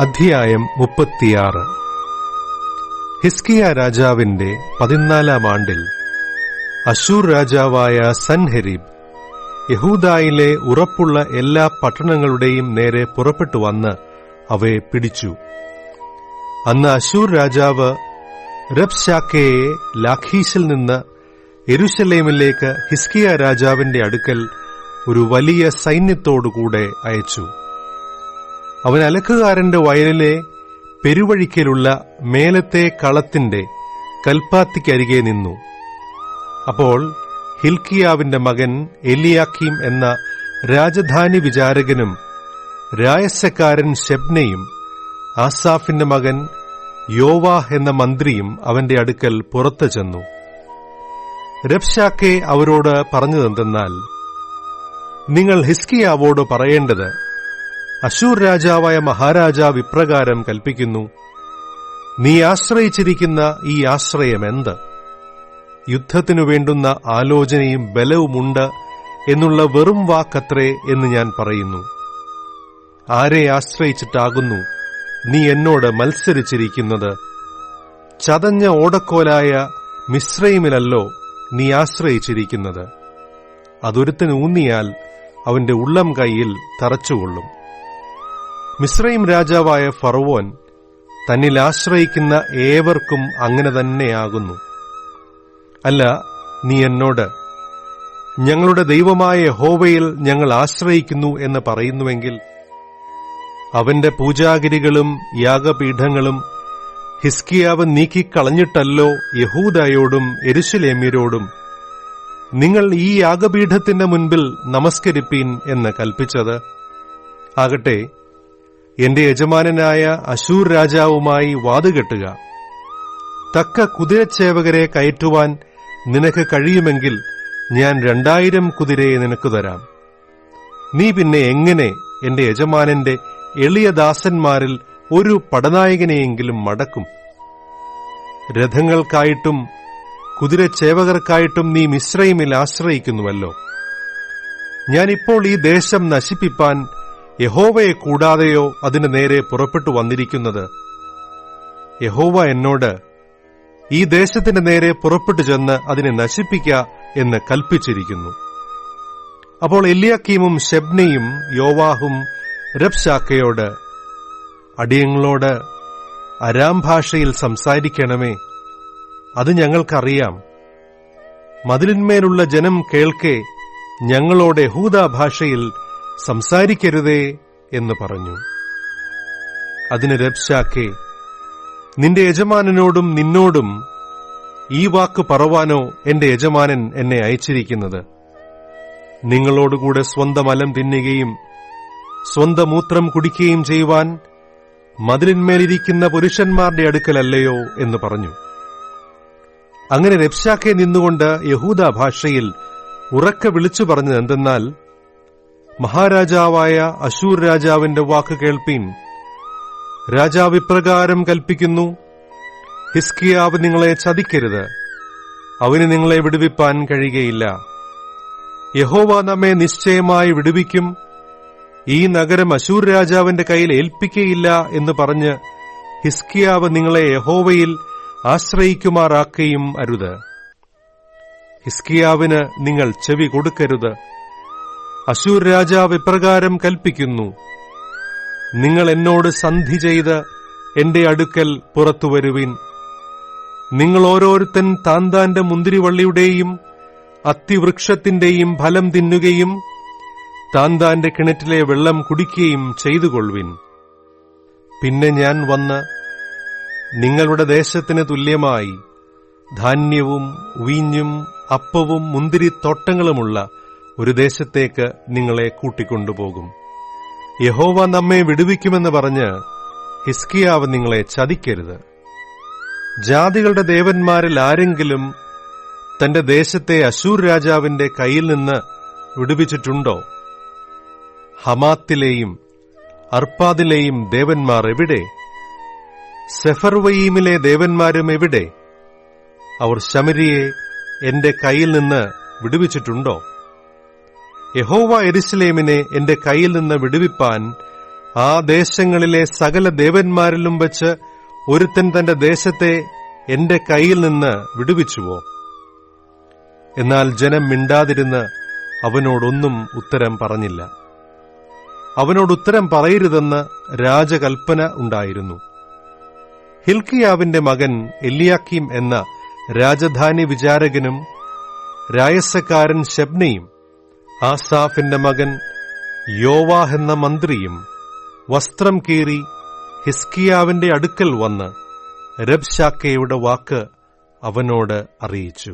അധ്യായം മുപ്പത്തിയാറ്. ഹിസ്കിയ രാജാവിന്റെ പതിനാലാം ആണ്ടിൽ അശൂർ രാജാവായ സൻഹെരീബ് യഹൂദായിലെ ഉറപ്പുള്ള എല്ലാ പട്ടണങ്ങളുടെയും നേരെ പുറപ്പെട്ടു വന്ന് അവയെ പിടിച്ചു. അന്ന് അശൂർ രാജാവ് റബ്ഷാക്കയെ ലാഖീഷിൽ നിന്ന് എരുശലേമിലേക്ക് ഹിസ്കിയ രാജാവിന്റെ അടുക്കൽ ഒരു വലിയ സൈന്യത്തോടുകൂടെ അയച്ചു. അവൻ അലക്കുകാരന്റെ വയലിലെ പെരുവഴിക്കലുള്ള മേലത്തെ കളത്തിന്റെ കൽപ്പാത്തിക്കരികെ നിന്നു. അപ്പോൾ ഹിൽക്കിയാവിന്റെ മകൻ എലിയാക്കീം എന്ന രാജധാനി വിചാരകനും രായസക്കാരൻ ഷെബ്നയും ആസാഫിന്റെ മകൻ യോവാഹ് എന്ന മന്ത്രിയും അവന്റെ അടുക്കൽ പുറത്തു ചെന്നു. അവരോട് പറഞ്ഞതെന്തെന്നാൽ നിങ്ങൾ ഹിസ്കിയാവോട് പറയേണ്ടത് അശൂർ രാജാവായ മഹാരാജാവ് ഇപ്രകാരം കൽപ്പിക്കുന്നു നീ ആശ്രയിച്ചിരിക്കുന്ന ഈ ആശ്രയം എന്ത് യുദ്ധത്തിനു വേണ്ടുന്ന ആലോചനയും ബലവുമുണ്ട് എന്നുള്ള വെറും വാക്കത്രേ എന്ന് ഞാൻ പറയുന്നു. ആരെ ആശ്രയിച്ചിട്ടാകുന്നു നീ എന്നോട് മത്സരിച്ചിരിക്കുന്നത്? ചതഞ്ഞ ഓടക്കോലായ മിശ്രൈമിലല്ലോ നീ ആശ്രയിച്ചിരിക്കുന്നത്. അതൊരുത്തൻ ഊന്നിയാൽ അവന്റെ ഉള്ളം കൈയിൽ തറച്ചുകൊള്ളും. മിശ്രൈം രാജാവായ ഫറവോൻ തന്നിൽ ആശ്രയിക്കുന്ന ഏവർക്കും അങ്ങനെ തന്നെയാകുന്നു. അല്ല നീ എന്നോട് ഞങ്ങളുടെ ദൈവമായ ഹോവയിൽ ഞങ്ങൾ ആശ്രയിക്കുന്നു എന്ന് പറയുന്നുവെങ്കിൽ അവന്റെ പൂജാഗിരികളും യാഗപീഠങ്ങളും ഹിസ്കിയാവ് നീക്കിക്കളഞ്ഞിട്ടല്ലോ യഹൂദായോടും എരുശിലേമ്യരോടും നിങ്ങൾ ഈ യാഗപീഠത്തിന്റെ മുൻപിൽ നമസ്കരിപ്പീൻ എന്ന് കൽപ്പിച്ചത്? ആകട്ടെ എന്റെ യജമാനനായ അശൂർ രാജാവുമായി വാതുകെട്ടുക. തക്ക കുതിരച്ചേവകരെ കയറ്റുവാൻ നിനക്ക് കഴിയുമെങ്കിൽ ഞാൻ രണ്ടായിരം കുതിരയെ നിനക്ക് തരാം. നീ പിന്നെ എങ്ങനെ എന്റെ യജമാനന്റെ എളിയ ദാസന്മാരിൽ ഒരു പടനായകനെയെങ്കിലും മടക്കും? രഥങ്ങൾക്കായിട്ടും കുതിരച്ചേവകർക്കായിട്ടും നീ മിശ്രൈമിൽ ആശ്രയിക്കുന്നുവല്ലോ. ഞാനിപ്പോൾ ഈ ദേശം നശിപ്പിപ്പാൻ യഹോവയെ കൂടാതെയോ അതിന് നേരെ പുറപ്പെട്ടു വന്നിരിക്കുന്നത്? യഹോവ എന്നോട് ഈ ദേശത്തിന്റെ നേരെ പുറപ്പെട്ടു ചെന്ന് അതിനെ നശിപ്പിക്ക എന്ന് കൽപ്പിച്ചിരിക്കുന്നു. അപ്പോൾ എല്ലിയാക്കീമും ഷെബ്നയും യോവാഹും രബ്ശാക്കയോട് അടിയങ്ങളോട് അരാം ഭാഷയിൽ സംസാരിക്കണമേ അത് ഞങ്ങൾക്കറിയാം. മതിലിന്മേലുള്ള ജനം കേൾക്കെ ഞങ്ങളോട് യഹൂദ ഭാഷയിൽ സംസാരിക്കരുതേ എന്ന് പറഞ്ഞു. അതിന് രബ്ശാക്കെ നിന്റെ യജമാനനോടും നിന്നോടും ഈ വാക്ക് പറവാനോ എന്റെ യജമാനൻ എന്നെ അയച്ചിരിക്കുന്നത്? നിങ്ങളോടുകൂടെ സ്വന്തം അലം തിന്നുകയും സ്വന്തം മൂത്രം കുടിക്കുകയും ചെയ്യുവാൻ മതിലിന്മേലിരിക്കുന്ന പുരുഷന്മാരുടെ അടുക്കലല്ലയോ എന്ന് പറഞ്ഞു. അങ്ങനെ രബ്ശാക്കെ നിന്നുകൊണ്ട് യഹൂദ ഭാഷയിൽ ഉറക്കെ വിളിച്ചു പറഞ്ഞത് എന്തെന്നാൽ മഹാരാജാവായ അശൂർ രാജാവിന്റെ വാക്ക് കേൾപ്പീൻ. രാജാവ് ഇപ്രകാരം കൽപ്പിക്കുന്നു ഹിസ്കിയാവ് നിങ്ങളെ ചതിക്കരുത് അവന് നിങ്ങളെ വിടുവിപ്പാൻ കഴിയുകയില്ല. യഹോവ നമ്മെ നിശ്ചയമായി വിടുവിക്കും ഈ നഗരം അശൂർ രാജാവിന്റെ കയ്യിൽ ഏൽപ്പിക്കയില്ല എന്ന് പറഞ്ഞ് ഹിസ്കിയാവ് നിങ്ങളെ യഹോവയിൽ ആശ്രയിക്കുമാറാക്കുകയും അരുത്. ഹിസ്കിയാവിന് നിങ്ങൾ ചെവി കൊടുക്കരുത്. അശൂർ രാജാവ് ഇപ്രകാരം കൽപ്പിക്കുന്നു. നിങ്ങൾ എന്നോട് സന്ധി ചെയ്ത് എന്റെ അടുക്കൽ പുറത്തു പുറത്തുവരുവിൻ നിങ്ങൾ ഓരോരുത്തൻ താന്താന്റെ മുന്തിരിവള്ളിയുടെയും അത്തിവൃക്ഷത്തിന്റെയും ഫലം തിന്നുകയും താന്താന്റെ കിണറ്റിലെ വെള്ളം കുടിക്കുകയും ചെയ്തുകൊള്ളുവിൻ. പിന്നെ ഞാൻ വന്ന് നിങ്ങളുടെ ദേശത്തിന് തുല്യമായി ധാന്യവും വീഞ്ഞും അപ്പവും മുന്തിരിത്തോട്ടങ്ങളുമുള്ള ഒരു ദേശത്തേക്ക് നിങ്ങളെ കൂട്ടിക്കൊണ്ടുപോകും. യഹോവ നമ്മെ വിടുവിക്കുമെന്ന് പറഞ്ഞ് ഹിസ്കിയാവ് നിങ്ങളെ ചതിക്കരുത്. ജാതികളുടെ ദേവന്മാരിൽ ആരെങ്കിലും തന്റെ ദേശത്തെ അശൂർ രാജാവിന്റെ കയ്യിൽ നിന്ന് വിടുവിച്ചിട്ടുണ്ടോ? ഹമാത്തിലെയും അർപ്പാദിലെയും ദേവന്മാർ എവിടെ? സെഫർവയീമിലെ ദേവന്മാരും എവിടെ? അവർ ശമരിയെ എന്റെ കയ്യിൽ നിന്ന് വിടുവിച്ചിട്ടുണ്ടോ? യഹോവ എരുസലേമിനെ എന്റെ കയ്യിൽ നിന്ന് വിടുവിപ്പാൻ ആ ദേശങ്ങളിലെ സകല ദേവന്മാരിലും വച്ച് ഒരുത്തൻ തന്റെ ദേശത്തെ എന്റെ കയ്യിൽ നിന്ന് വിടുവിച്ചുവോ? എന്നാൽ ജനം മിണ്ടാതിരുന്ന് അവനോടൊന്നും ഉത്തരം പറഞ്ഞില്ല. അവനോട് ഉത്തരം പറയരുതെന്ന് രാജകൽപ്പന ഉണ്ടായിരുന്നു. ഹിൽക്കിയാവിന്റെ മകൻ എലിയാക്കീം എന്ന രാജധാനി വിചാരകനും രായസക്കാരൻ ശബ്നയും ആസാഫിന്റെ മകൻ യോവാഹ് എന്ന മന്ത്രിയും വസ്ത്രം കീറി ഹിസ്കിയാവിന്റെ അടുക്കൽ വന്ന് രബ്ശാക്കയുടെ വാക്ക് അവനോട് അറിയിച്ചു.